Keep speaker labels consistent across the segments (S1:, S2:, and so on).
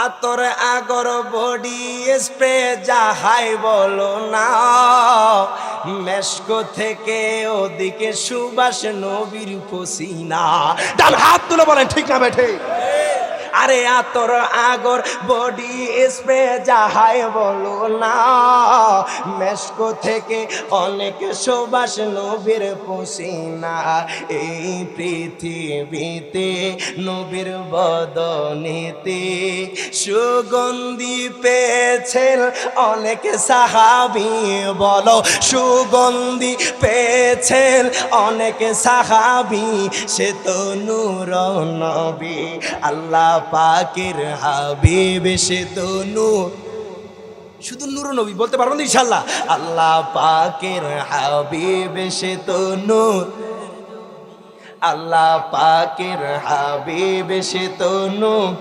S1: আতর আগর body spray যাহাই বলো না। মেস্কো থেকে ওদিকে সুবাস নবীর পসিনা।
S2: ডান হাত তুলে বলেন, ঠিক না বেঠে?
S1: আরে আতর আগর বডি স্প্রে যাহাই বলো না। মেস্কো থেকে অনেক সুবাস নবীর পুষিনা এই পৃথিবীতে নবীর বদনেতে সুগন্ধি পেয়েছেন অনেক সাহাবি। বলো, সুগন্ধি পেয়েছেন অনেক সাহাবি। সে তো নূর নবী, আল্লাহ পাকের হাবিব, সে তো নূর শুধু নূর নবী, বলতে পারবেন ইনশাল্লাহ আল্লাহ পাকের হাবিব সে তো নূর। আল্লাহ পাকের হাবিব সে তো নূর।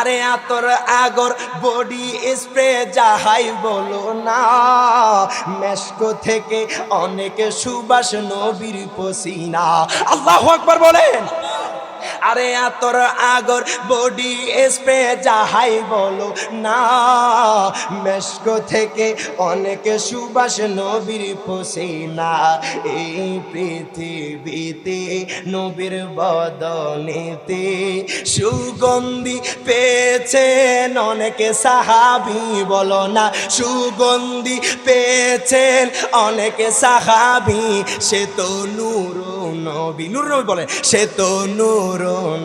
S1: আরে আতর আগর বডি স্প্রে যাহাই বলো না মেস্কো থেকে অনেকে সুবাস নবীর পসিনা। আল্লাহ আকবার বলেন। আরে আতর আগর বডি স্প্রে যাহাই বলো না। মেস্কো থেকে অনেকে সুবাস নবীর পসিনা এই পৃথিবীতে নবীর বদনেতে সুগন্ধি পেয়েছেন অনেকে সাহাবি, বলো না। সুগন্ধি পেয়েছেন অনেকে সাহাবি, সে তো নূর নবী, নূর নবী বলে, সে তো নূর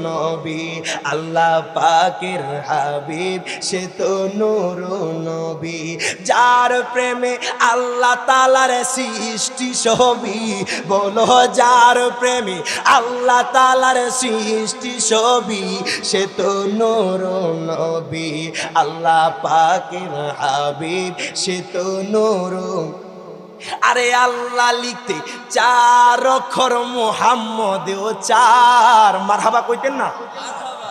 S1: নবী, আল্লাহ পাকের হাবিব, সে তো নূর নবী, যার প্রেমে আল্লাহ তালার সৃষ্টি ছবি, বলো যার প্রেমে আল্লাহ তালার সৃষ্টি ছবি, সে তো নূর নবী, আল্লাহ পাকের হাবিব, সে তো নূর আরে আল্লাহ লিখতে চার অক্ষর মোহাম্মদ ও চার মারহাবা কইতেন না?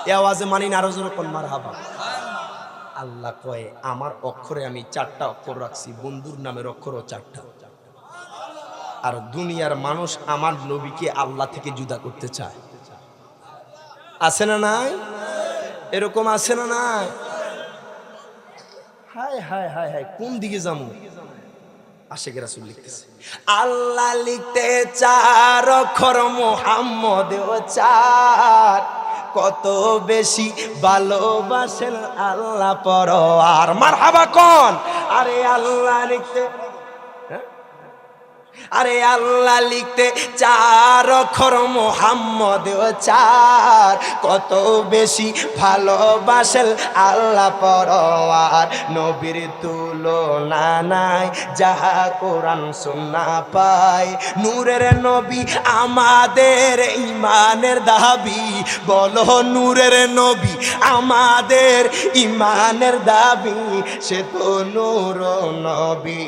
S1: এ আওয়াজে মানি না, আরও কোন মারহাবা? আল্লাহ কয়ে, আমার অক্ষরে আমি চারটা অক্ষর রাখছি, বন্ধুর নামের অক্ষরও চারটা। আর দুনিয়ার মানুষ আমার নবীকে আল্লাহ থেকে জুদা করতে চায়। আছে না নাই? এরকম আছে না নাই? হায় হায় হায় হায়, কোন দিকে যাব? আশেখ রাসুল লিখতেছে। আল্লাহ লিখতে চার অক্ষর মোহাম্মদ চার। কত বেশি ভালোবাসেন আল্লাহ পর আর মার হাবা কন? আরে আল্লাহ লিখতে হ্যাঁ? আরে আল্লাহ লিখতে চার অক্ষর মোহাম্মদ চার। কত বেশি ভালোবাসেন আল্লাহ পরওয়ার নবীর তুলনা নাই, যাহা কোরআন সুন্না পায়। নূরের নবী আমাদের ইমানের দাবি। বলো নূরের নবী আমাদের ইমানের দাবি। সে তো নূর নবী।